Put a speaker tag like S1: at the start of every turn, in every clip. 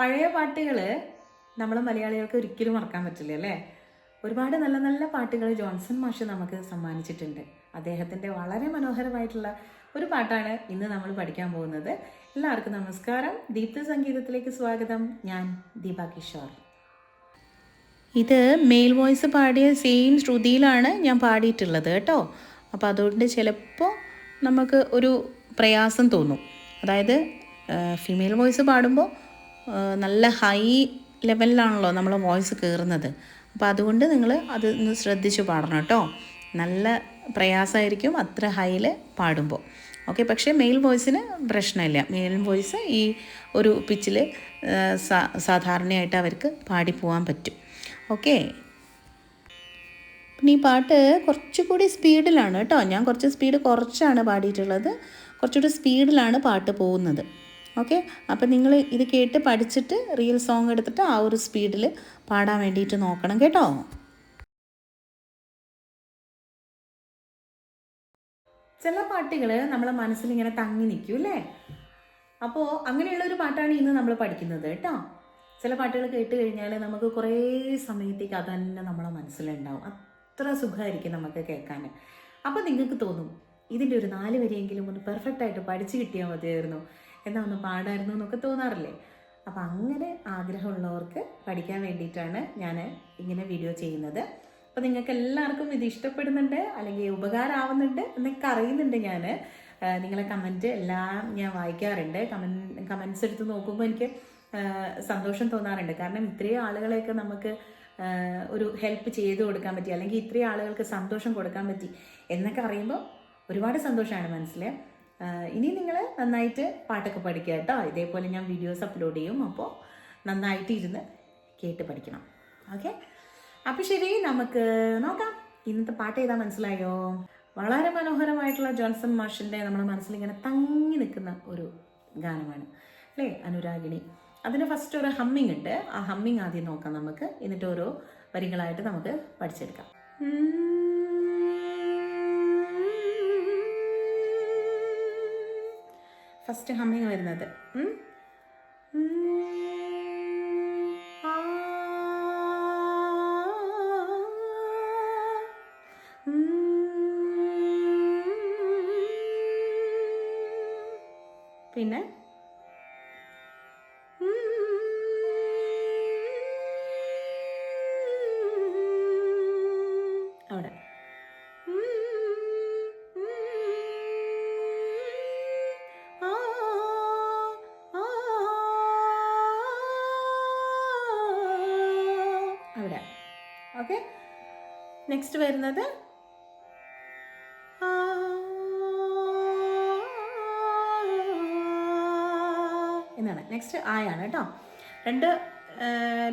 S1: പഴയ പാട്ടുകൾ നമ്മൾ മലയാളികൾക്ക് ഒരിക്കലും മറക്കാൻ പറ്റില്ല അല്ലേ? ഒരുപാട് നല്ല നല്ല പാട്ടുകൾ ജോൺസൺ മാഷ് നമുക്ക് സമ്മാനിച്ചിട്ടുണ്ട്. അദ്ദേഹത്തിന്റെ വളരെ മനോഹരമായിട്ടുള്ള ഒരു പാട്ടാണ് ഇന്ന് നമ്മൾ പഠിക്കാൻ പോകുന്നത്. എല്ലാവർക്കും നമസ്കാരം. ദീപ്ത സംഗീതത്തിലേക്ക് സ്വാഗതം. ഞാൻ ദീപ കിഷോർ. ഇത് മെയിൽ വോയിസ് പാടിയ സെയിം ശ്രുതിയിലാണ് ഞാൻ പാടിയിട്ടുള്ളത് കേട്ടോ. അപ്പോൾ അതുകൊണ്ട് ചിലപ്പോൾ നമുക്ക് ഒരു പ്രയാസം തോന്നും. അതായത് ഫീമെയിൽ വോയിസ് പാടുമ്പോൾ നല്ല ഹൈ ലെവലിലാണല്ലോ നമ്മൾ വോയിസ് കയറുന്നത് അപ്പോൾ അതുകൊണ്ട് നിങ്ങൾ അത് ഒന്ന് ശ്രദ്ധിച്ച് പാടണം കേട്ടോ. നല്ല പ്രയാസമായിരിക്കും അത്ര ഹൈയിൽ പാടുമ്പോൾ. ഓക്കെ പക്ഷേ മെയിൽ വോയിസിന് പ്രശ്നമില്ല. മെയിൽ വോയിസ് ഈ ഒരു പിച്ചിൽ സാധാരണയായിട്ട് അവർക്ക് പാടിപ്പോവാൻ പറ്റും. ഓക്കെ പിന്നെ ഈ പാട്ട് കുറച്ചുകൂടി സ്പീഡിലാണ് കേട്ടോ. ഞാൻ കുറച്ച് സ്പീഡ് കുറച്ചാണ് പാടിയിട്ടുള്ളത്. കുറച്ചുകൂടി സ്പീഡിലാണ് പാട്ട് പോകുന്നത്. ഓക്കെ? അപ്പം നിങ്ങൾ ഇത് കേട്ട് പഠിച്ചിട്ട് റിയൽ സോങ് എടുത്തിട്ട് ആ ഒരു സ്പീഡിൽ പാടാൻ വേണ്ടിയിട്ട് നോക്കണം കേട്ടോ. ചില പാട്ടുകൾ നമ്മളെ മനസ്സിൽ ഇങ്ങനെ തങ്ങി നിൽക്കും അല്ലേ? അപ്പോൾ അങ്ങനെയുള്ള ഒരു പാട്ടാണ് ഇന്ന് നമ്മൾ പഠിക്കുന്നത് കേട്ടോ. ചില പാട്ടുകൾ കേട്ട് കഴിഞ്ഞാൽ നമുക്ക് കുറേ സമയത്തേക്ക് അത് തന്നെ നമ്മളെ മനസ്സിലുണ്ടാവും. അത്ര സുഖമായിരിക്കും നമുക്ക് കേൾക്കാൻ അപ്പോൾ നിങ്ങൾക്ക് തോന്നും ഇതിന്റെ ഒരു നാല് വരെയെങ്കിലും ഒന്ന് പെർഫെക്റ്റ് ആയിട്ട് പഠിച്ചു കിട്ടിയാൽ മതിയായിരുന്നു. എന്നാ ഒന്ന് പാടായിരുന്നു എന്നൊക്കെ തോന്നാറില്ലേ? അപ്പം അങ്ങനെ ആഗ്രഹമുള്ളവർക്ക് പഠിക്കാൻ വേണ്ടിയിട്ടാണ് ഞാൻ ഇങ്ങനെ വീഡിയോ ചെയ്യുന്നത്. അപ്പോൾ നിങ്ങൾക്ക് എല്ലാവർക്കും ഇത് ഇഷ്ടപ്പെടുന്നുണ്ട് അല്ലെങ്കിൽ ഉപകാരമാവുന്നുണ്ട് എന്നൊക്കെ അറിയുന്നുണ്ട് ഞാൻ നിങ്ങളെ കമന്റ് എല്ലാം ഞാൻ വായിക്കാറുണ്ട്. കമൻ കമൻസ് എടുത്ത് നോക്കുമ്പോൾ എനിക്ക് സന്തോഷം തോന്നാറുണ്ട്. കാരണം ഇത്രയും ആളുകളെയൊക്കെ നമുക്ക് ഒരു ഹെൽപ്പ് ചെയ്ത് കൊടുക്കാൻ പറ്റി അല്ലെങ്കിൽ ഇത്രയും ആളുകൾക്ക് സന്തോഷം കൊടുക്കാൻ പറ്റി എന്നൊക്കെ അറിയുമ്പോൾ ഒരുപാട് സന്തോഷമാണ് മനസ്സിൽ ഇനി നിങ്ങൾ നന്നായിട്ട് പാട്ടൊക്കെ പഠിക്കുക കേട്ടോ. ഇതേപോലെ ഞാൻ വീഡിയോസ് അപ്ലോഡ് ചെയ്യും. അപ്പോൾ നന്നായിട്ട് ഇരുന്ന് കേട്ട് പഠിക്കണം. ഓക്കെ അപ്പോൾ ശരി നമുക്ക് നോക്കാം. ഇന്നത്തെ പാട്ട് ഏതാ മനസ്സിലായോ? വളരെ മനോഹരമായിട്ടുള്ള ജോൺസൺ മാഷിന്റെ നമ്മുടെ മനസ്സിൽ ഇങ്ങനെ തങ്ങി നിൽക്കുന്ന ഒരു ഗാനമാണ്. അല്ലേ അനുരാഗിണി? അതിന് ഫസ്റ്റ് ഒരു ഹമ്മിങ് ഉണ്ട്. ആ ഹമ്മിങ് ആദ്യം നോക്കാം നമുക്ക്. എന്നിട്ട് ഓരോ വരികളായിട്ട് നമുക്ക് പഠിച്ചെടുക്കാം. ഫസ്റ്റ് ഹമ്മിങ് വരുന്നത്. പിന്നെ? നെക്സ്റ്റ് വരുന്നത് എന്നാണ് നെക്സ്റ്റ് ആയാണ് കേട്ടോ രണ്ട്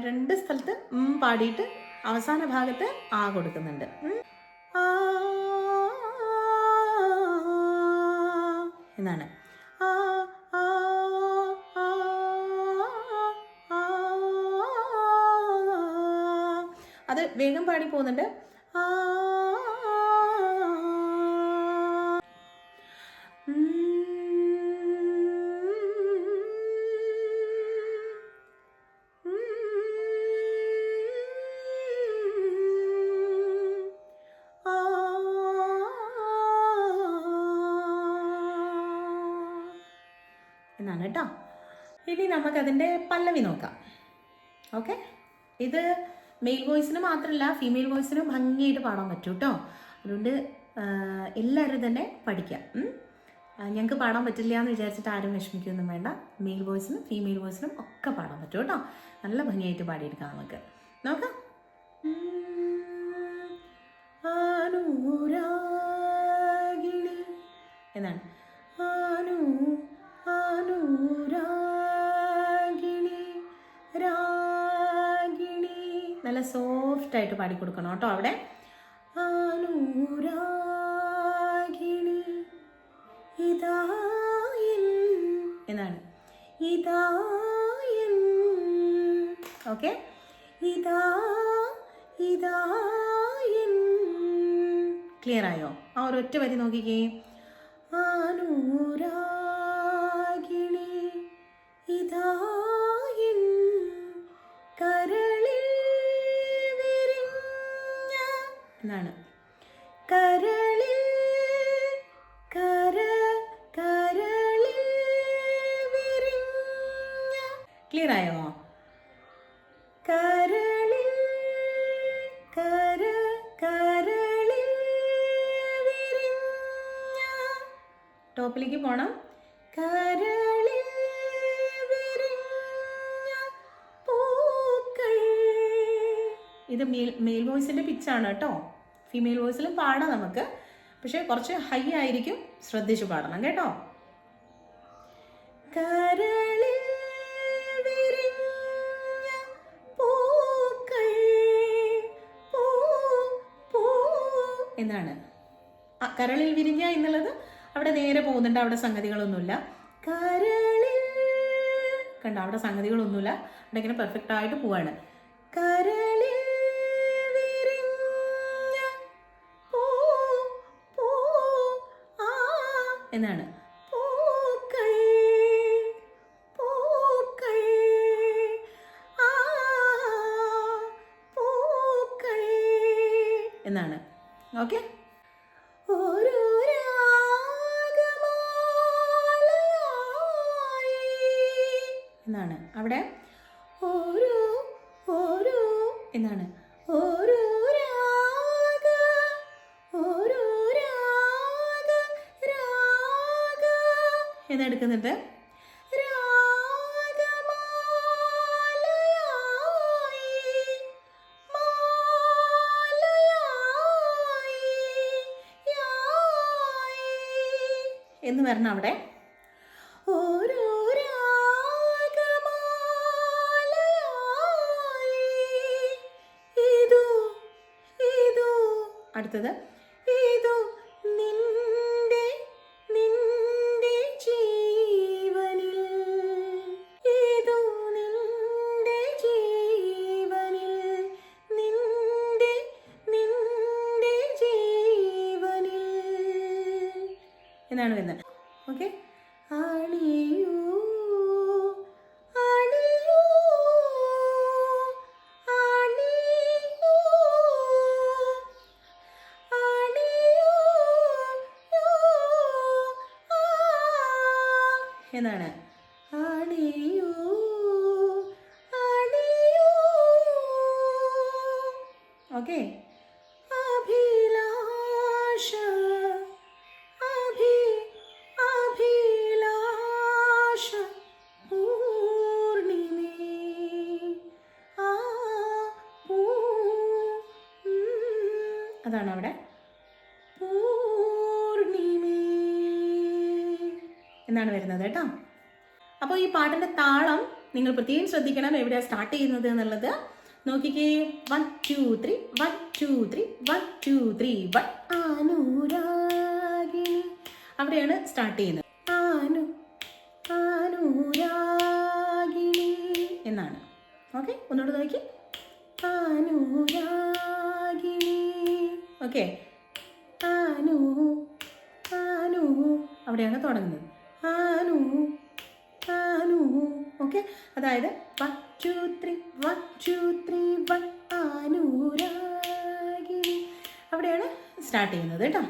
S1: രണ്ട് സ്ഥലത്ത് പാടിയിട്ട് അവസാന ഭാഗത്ത് ആ കൊടുക്കുന്നുണ്ട് എന്നാണ് അത് വേഗം പാടി പോകുന്നുണ്ട് എന്നാണ് കേട്ടോ. ഇനി നമുക്കതിന്റെ പല്ലവി നോക്കാം. ഓക്കെ? ഇത് മെയിൽ വോയിസിന് മാത്രമല്ല ഫീമെയിൽ വോയിസിനും ഭംഗിയായിട്ട് പാടാൻ പറ്റും കേട്ടോ അതുകൊണ്ട് എല്ലാവരും തന്നെ പഠിക്കാം. ഞങ്ങൾക്ക് പാടാൻ പറ്റില്ല എന്ന് വിചാരിച്ചിട്ട് ആരും വിഷമിക്കൊന്നും വേണ്ട. മെയിൽ വോയിസിനും ഫീമെയിൽ വോയിസിനും ഒക്കെ പാടാൻ പറ്റും കേട്ടോ നല്ല ഭംഗിയായിട്ട് പാടിയെടുക്കാം നമുക്ക്. നോക്കാം. സോഫ്റ്റ് ആയിട്ട് പാടി കൊടുക്കണം കേട്ടോ അവിടെ. എന്നാണ്. കരളിൽ കര കരളിൽ വിരിഞ്ഞ ക്ലിയർ ആയോ? കരളിൽ കര കരളിൽ വിരിഞ്ഞ ടോപ്പിലേക്ക് പോണം. മെയിൽ മെയിൽ വോയിസിന്റെ പിച്ചാണ് കേട്ടോ. ഫീമെയിൽ വോയിസിലും പാടാം നമുക്ക്. പക്ഷേ കുറച്ച് ഹൈ ആയിരിക്കും ശ്രദ്ധിച്ചു പാടണം കേട്ടോ. കരളിൽ എന്നാണ്. കരളിൽ വിരിഞ്ഞ എന്നുള്ളത് അവിടെ നേരെ പോകുന്നുണ്ട് അവിടെ സംഗതികളൊന്നുമില്ല. കരളിൽ കണ്ട അവിടെ സംഗതികളൊന്നുമില്ല. അവിടെ ഇങ്ങനെ പെർഫെക്റ്റ് ആയിട്ട് പോവാണ്. കരളിൽ എന്നാണ്. എന്നാണ്. ഓക്കെ? എന്നാണ്. അവിടെ? ഓരോ ഓരോ എന്നാണ്. ഓരോ എന്നെടുക്കുന്നുണ്ട് എടുക്കുന്നുണ്ട്. എന്ന് വരണം അവിടെ. എന്നാണ് വരുന്നത്. അതാണ് അവിടെ എന്നാണ് വരുന്നത് കേട്ടോ. അപ്പോൾ ഈ പാട്ടിന്റെ താളം നിങ്ങൾ പ്രത്യേകം ശ്രദ്ധിക്കണം എവിടെയാണ് സ്റ്റാർട്ട് ചെയ്യുന്നത് എന്നുള്ളത്. നോക്കിക്കേ. One two three one two three one two three one അനുരാഗിണി അവിടെയാണ് സ്റ്റാർട്ട് ചെയ്യുന്നത്. അവിടെയാണ് തുടങ്ങുന്നത്. ആനു ആനു ഓക്കെ? അതായത് വൺ ടു ത്രീ അവിടെയാണ് സ്റ്റാർട്ട് ചെയ്യുന്നത് കേട്ടോ.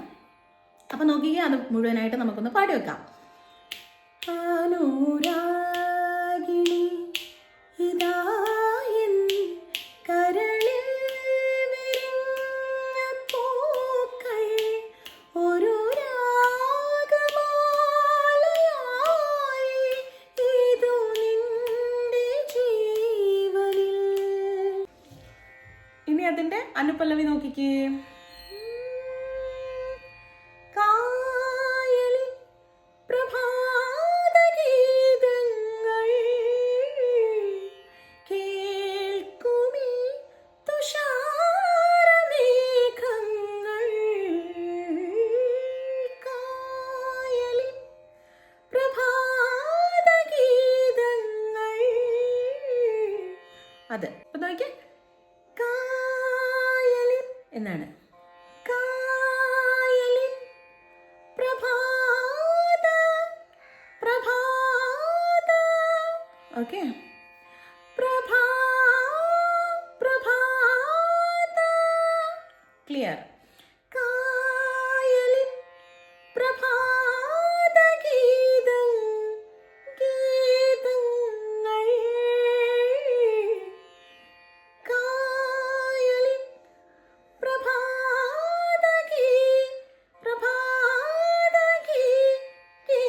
S1: അപ്പം നോക്കിക്കേ അത് മുഴുവനായിട്ട് നമുക്കൊന്ന് പാടി വെക്കാം. അനുരാഗിണി ക്ലിയർ. കായലിൻ പ്രഭാതഗീതം ഗീതങ്ങൾ. കായലിൻ പ്രഭാതഗീ പ്രഭാതഗീ ഗീ.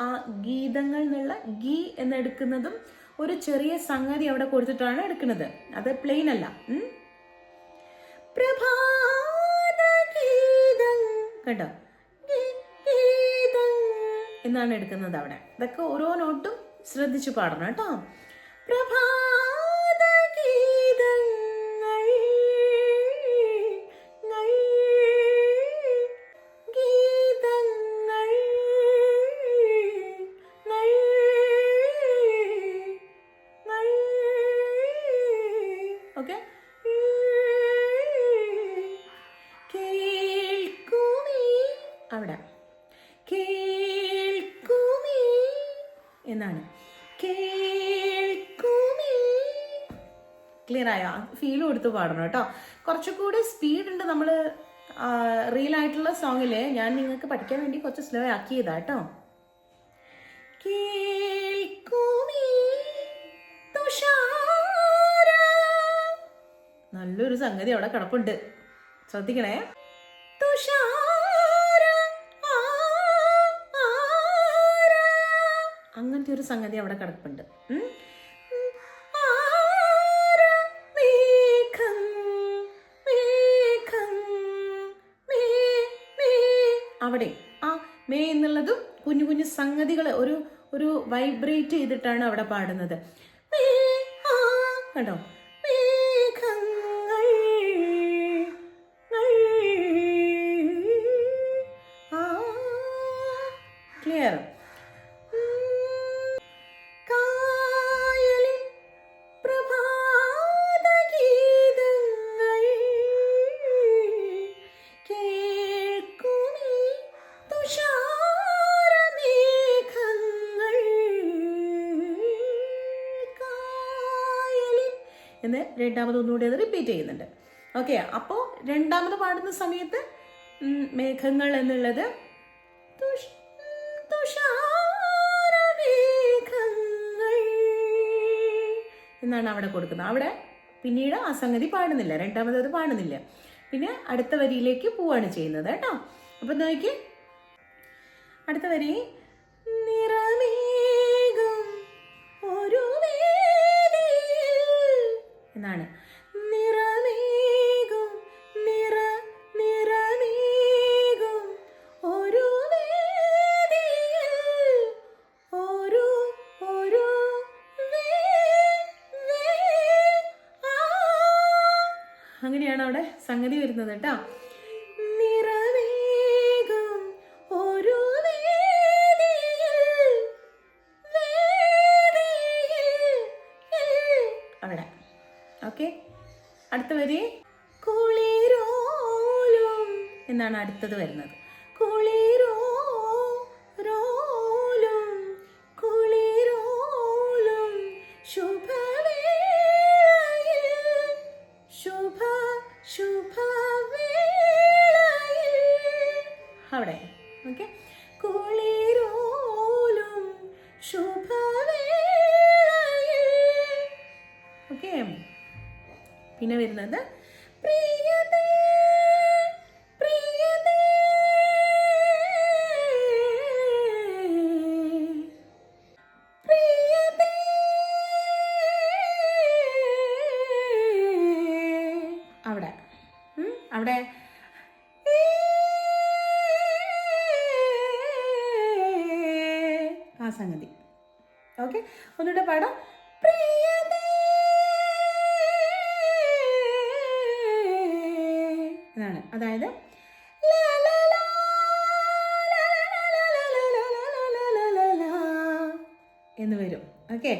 S1: ആ ഗീതങ്ങൾ എന്നുള്ള ഗീ എന്നെടുക്കുന്നതും ഒരു ചെറിയ സംഗതി അവിടെ കൊടുത്തിട്ടാണ് എടുക്കുന്നത്. അത് പ്ലെയിൻ അല്ല. കേട്ടോ? എന്നാണ് എടുക്കുന്നത് അവിടെ. ഇതൊക്കെ ഓരോ നോട്ടും ശ്രദ്ധിച്ചു പാടണം കേട്ടോ. കൊടുത്ത് പാടണം കേട്ടോ. കുറച്ചുകൂടി സ്പീഡ് ഉണ്ട് നമ്മൾ റിയൽ ആയിട്ടുള്ള സോങ്ങിൽ ഞാൻ നിങ്ങൾക്ക് പഠിക്കാൻ വേണ്ടി കുറച്ച് സ്ലോ ആക്കിയതാ കേട്ടോ. നല്ലൊരു സംഗതി അവിടെ കിടപ്പുണ്ട്. ശ്രദ്ധിക്കണേ. അങ്ങനത്തെ ഒരു സംഗതി അവിടെ കിടപ്പുണ്ട്. സംഗതികൾ ഒരു ഒരു വൈബ്രേറ്റ് ചെയ്തിട്ടാണ് അവിടെ പാടുന്നത്. കണ്ടോ? രണ്ടാമത് ഒന്നുകൂടി അത് റിപ്പീറ്റ് ചെയ്യുന്നുണ്ട്. ഓക്കെ അപ്പോൾ രണ്ടാമത് പാടുന്ന സമയത്ത് മേഘങ്ങൾ എന്നുള്ളത് എന്നാണ് അവിടെ കൊടുക്കുന്നത്. അവിടെ പിന്നീട് ആ സംഗതി പാടുന്നില്ല. രണ്ടാമത് അത് പാടുന്നില്ല. പിന്നെ അടുത്ത വരിയിലേക്ക് പോവാണ് ചെയ്യുന്നത് കേട്ടോ. അപ്പൊ നോക്കി അടുത്ത വരി സംഗതി വരുന്നത് കേട്ടോ. നിറമേഘം ഒരു അവിടെ. ഓക്കെ അടുത്ത വരി കുളിരോലും എന്നാണ് അടുത്തത് വരുന്നത്. സംഗതി ഓക്കെ ഒന്നുകൂടെ പാടാം എന്നാണ് അതായത് എന്ന് വരും ഓക്കെ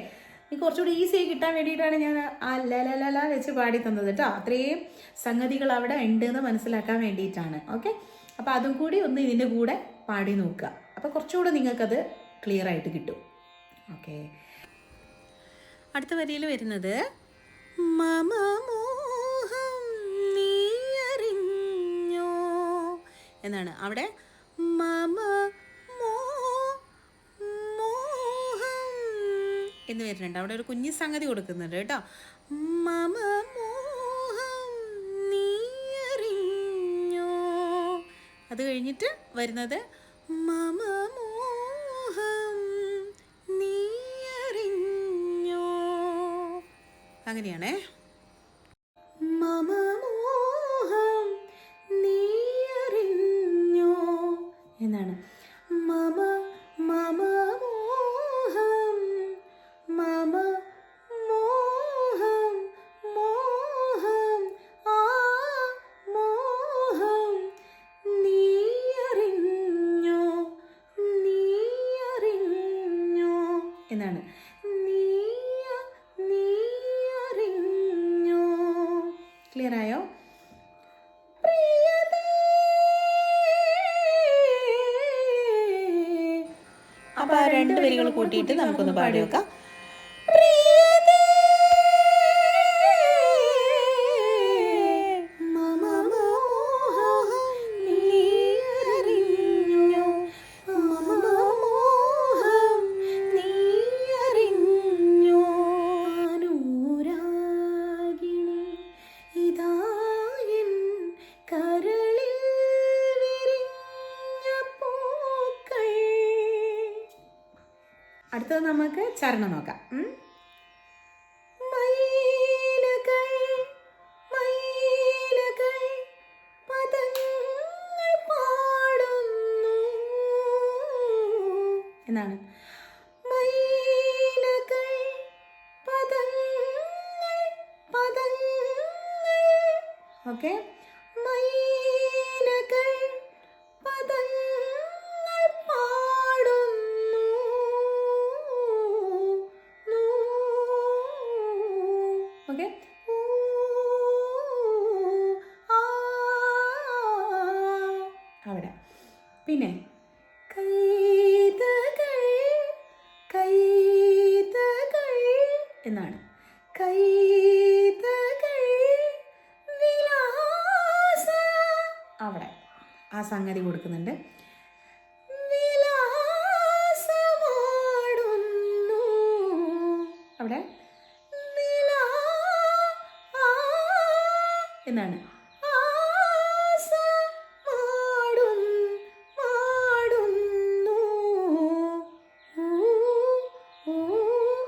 S1: എനിക്ക് കുറച്ചുകൂടി ഈസി കിട്ടാൻ വേണ്ടിയിട്ടാണ് ഞാൻ ആ ലലലല വെച്ച് പാടി തന്നത് കേട്ടോ അത്രയും സംഗതികൾ അവിടെ ഉണ്ട് എന്ന് മനസ്സിലാക്കാൻ വേണ്ടിയിട്ടാണ് ഓക്കെ അപ്പോൾ അതും കൂടി ഒന്ന് ഇതിന്റെ കൂടെ പാടി നോക്കുക അപ്പോൾ കുറച്ചുകൂടെ നിങ്ങൾക്കത് ക്ലിയർ ആയിട്ട് കിട്ടും. ഓക്കെ അടുത്ത വരിയിൽ വരുന്നത് നീ എന്നാണ്. അവിടെ എന്ന് വരുന്നുണ്ട്. അവിടെ ഒരു കുഞ്ഞു സംഗതി കൊടുക്കുന്നുണ്ട് കേട്ടോ. മമ മോഹം നീ അത് കഴിഞ്ഞിട്ട് വരുന്നത് മമ അങ്ങനെയാണേ. മമ മോഹം നീ അറിഞ്ഞോ എന്നാണ്. മമ മോഹം മമ മോഹം മോഹം ആ മോഹം നീ അറിഞ്ഞോ നീ അറിഞ്ഞോ എന്നാണ്. കൂട്ടിയിട്ട് നമുക്കൊന്ന് പാടി വെക്കാം. അടുത്തത് നമുക്ക് ചരണം നോക്കാം. ഓക്കെ. അവിടെ. പിന്നെ കൈതകൾ കൈതകൾ എന്നാണ്. കൈതകൾ വിലാസ അവിടെ. ആ സംഗതി കൊടുക്കുന്നുണ്ട്.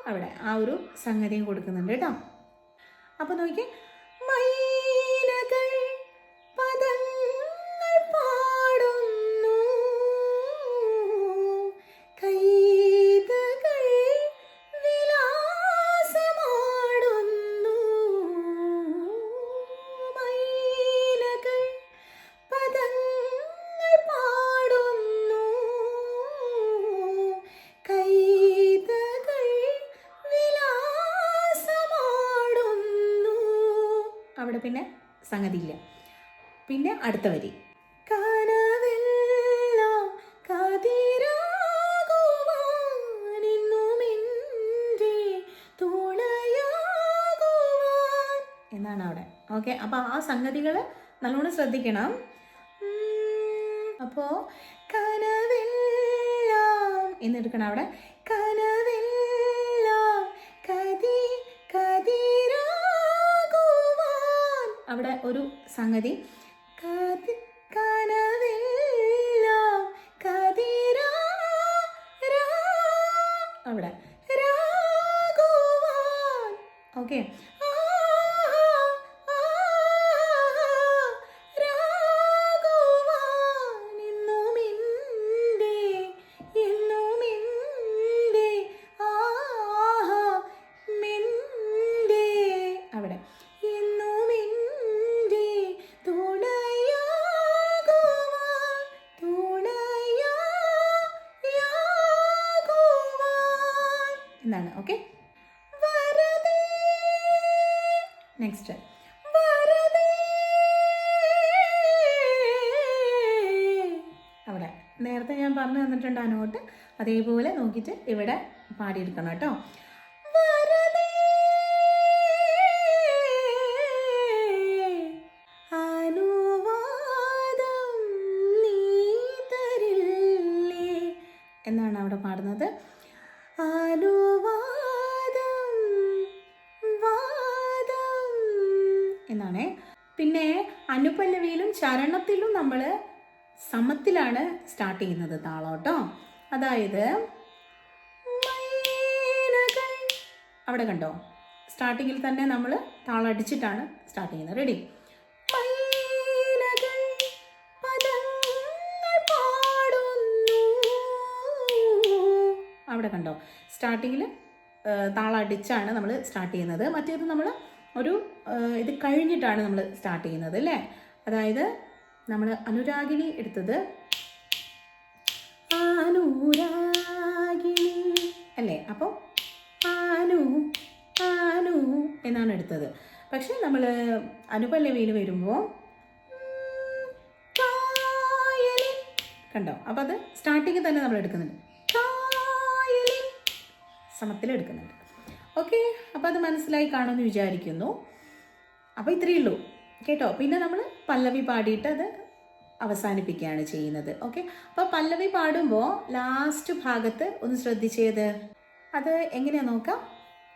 S1: അവിടെ ആ ഒരു സംഗതിയും കൊടുക്കുന്നുണ്ട് കേട്ടോ. അപ്പോൾ നോക്കിയേ അടുത്ത വരി. എന്നാണ് അവിടെ. ഓക്കെ അപ്പോൾ ആ സംഗതികൾ നല്ലോണം ശ്രദ്ധിക്കണം. അപ്പോൾ അപ്പോ കനവെല്ലാം എന്നെടുക്കണം അവിടെ. കനവെല്ലാം കതി കതിരാകുവാൻ. അവിടെ ഒരു സംഗതി. അതേപോലെ നോക്കിയിട്ട് ഇവിടെ പാടിയെടുക്കണം കേട്ടോ. എന്നാണ് അവിടെ പാടുന്നത്. അനുവാദം വാദം എന്നാണേ. പിന്നെ അനുപല്ലവിയിലും ചരണത്തിലും നമ്മൾ സമത്തിലാണ് സ്റ്റാർട്ട് ചെയ്യുന്നത് താളോട്ടോ അതായത്. അവിടെ കണ്ടോ? സ്റ്റാർട്ടിങ്ങിൽ തന്നെ നമ്മൾ താളടിച്ചിട്ടാണ് സ്റ്റാർട്ട് ചെയ്യുന്നത്. റെഡി. അവിടെ കണ്ടോ? സ്റ്റാർട്ടിങ്ങിൽ താളടിച്ചാണ് നമ്മൾ സ്റ്റാർട്ട് ചെയ്യുന്നത്. മറ്റേത് നമ്മൾ ഒരു ഇത് കഴിഞ്ഞിട്ടാണ് നമ്മൾ സ്റ്റാർട്ട് ചെയ്യുന്നത് അല്ലേ? അതായത് നമ്മൾ അനുരാഗിണി എടുത്തത് അനുരാഗിണി അല്ലേ? അപ്പോൾ ആനു ആനു എന്നാണ് എടുത്തത്. പക്ഷെ നമ്മൾ അനുപല്ലവിയിൽ വരുമ്പോൾ കണ്ടോ? അപ്പോൾ അത് സ്റ്റാർട്ടിങ്ങിൽ തന്നെ നമ്മൾ എടുക്കുന്നുണ്ട്. സമത്തിൽ എടുക്കുന്നുണ്ട്. ഓക്കെ? അപ്പോൾ അത് മനസ്സിലായി കാണുമെന്ന് വിചാരിക്കുന്നു. അപ്പോൾ ഇത്രയേ ഉള്ളൂ. കേട്ടോ? പിന്നെ നമ്മൾ പല്ലവി പാടിയിട്ട് അത് അവസാനിപ്പിക്കുകയാണ് ചെയ്യുന്നത്. ഓക്കെ അപ്പോൾ പല്ലവി പാടുമ്പോൾ ലാസ്റ്റ് ഭാഗത്ത് ഒന്ന് ശ്രദ്ധിച്ചത് അത് എങ്ങനെയാ നോക്കാം?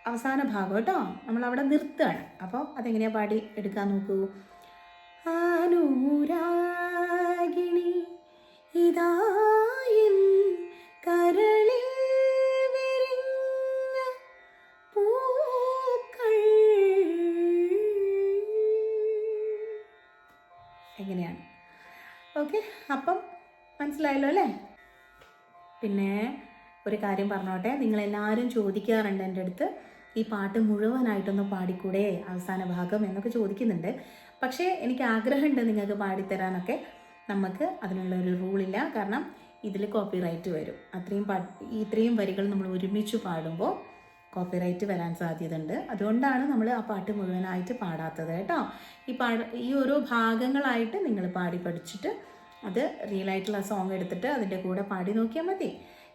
S1: അവസാന ഭാഗം കേട്ടോ. നമ്മൾ അവിടെ നിർത്തുകയാണ്. അപ്പോൾ അതെങ്ങനെയാ പാടി എടുക്കാൻ നോക്കൂ? അനുരാഗിണി പിന്നെ ഒരു കാര്യം പറഞ്ഞോട്ടെ നിങ്ങളെല്ലാവരും ചോദിക്കാറുണ്ട് എന്റെ അടുത്ത് ഈ പാട്ട് മുഴുവനായിട്ടൊന്ന് പാടിക്കൂടെ അവസാന ഭാഗം എന്നൊക്കെ ചോദിക്കുന്നുണ്ട്. പക്ഷേ എനിക്ക് ആഗ്രഹമുണ്ട് നിങ്ങൾക്ക് പാടിത്തരാനൊക്കെ. നമുക്ക് അതിനുള്ള ഒരു റൂളില്ല. കാരണം ഇതിൽ കോപ്പിറൈറ്റ് വരും. അത്രയും പാ ഇത്രയും വരികൾ നമ്മൾ ഒരുമിച്ച് പാടുമ്പോൾ കോപ്പിറൈറ്റ് വരാൻ സാധ്യതയുണ്ട്. അതുകൊണ്ടാണ് നമ്മൾ ആ പാട്ട് മുഴുവനായിട്ട് പാടാത്തത് കേട്ടോ. ഈ പാട ഈ ഓരോ ഭാഗങ്ങളായിട്ട് നിങ്ങൾ പാടി പഠിച്ചിട്ട് അത് റിയൽ ആയിട്ടുള്ള സോങ് എടുത്തിട്ട് അതിന്റെ കൂടെ പാടി നോക്കിയാൽ മതി.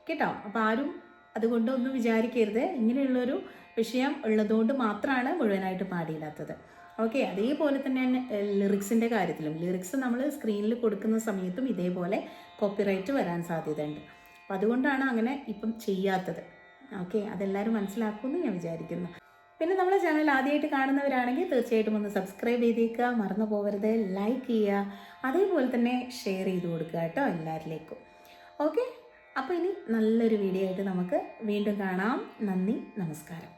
S1: കേട്ടോ? അപ്പോൾ ആരും അതുകൊണ്ട് ഒന്നും വിചാരിക്കരുത്. ഇങ്ങനെയുള്ളൊരു വിഷയം ഉള്ളതുകൊണ്ട് മാത്രമാണ് മുഴുവനായിട്ട് പാടിയിടാത്തത്. ഓക്കെ അതേപോലെ തന്നെ ലിറിക്സിന്റെ കാര്യത്തിലും. ലിറിക്സ് നമ്മൾ സ്ക്രീനിൽ കൊടുക്കുന്ന സമയത്തും ഇതേപോലെ കോപ്പിറൈറ്റ് വരാൻ സാധ്യതയുണ്ട്. അപ്പം അതുകൊണ്ടാണ് അങ്ങനെ ഇപ്പം ചെയ്യാത്തത്. ഓക്കെ അതെല്ലാവരും മനസ്സിലാക്കുമെന്ന് ഞാൻ വിചാരിക്കുന്നു. പിന്നെ നമ്മളെ ചാനൽ ആദ്യമായിട്ട് കാണുന്നവരാണെങ്കിൽ തീർച്ചയായിട്ടും ഒന്ന് സബ്സ്ക്രൈബ് ചെയ്തേക്കുക മറന്നു പോകരുത് ലൈക്ക് ചെയ്യുക അതേപോലെ തന്നെ ഷെയർ ചെയ്ത് കൊടുക്കുക കേട്ടോ എല്ലാവരിലേക്കും ഓക്കെ അപ്പോൾ ഇനി നല്ലൊരു വീഡിയോ ആയിട്ട് നമുക്ക് വീണ്ടും കാണാം. നന്ദി നമസ്കാരം.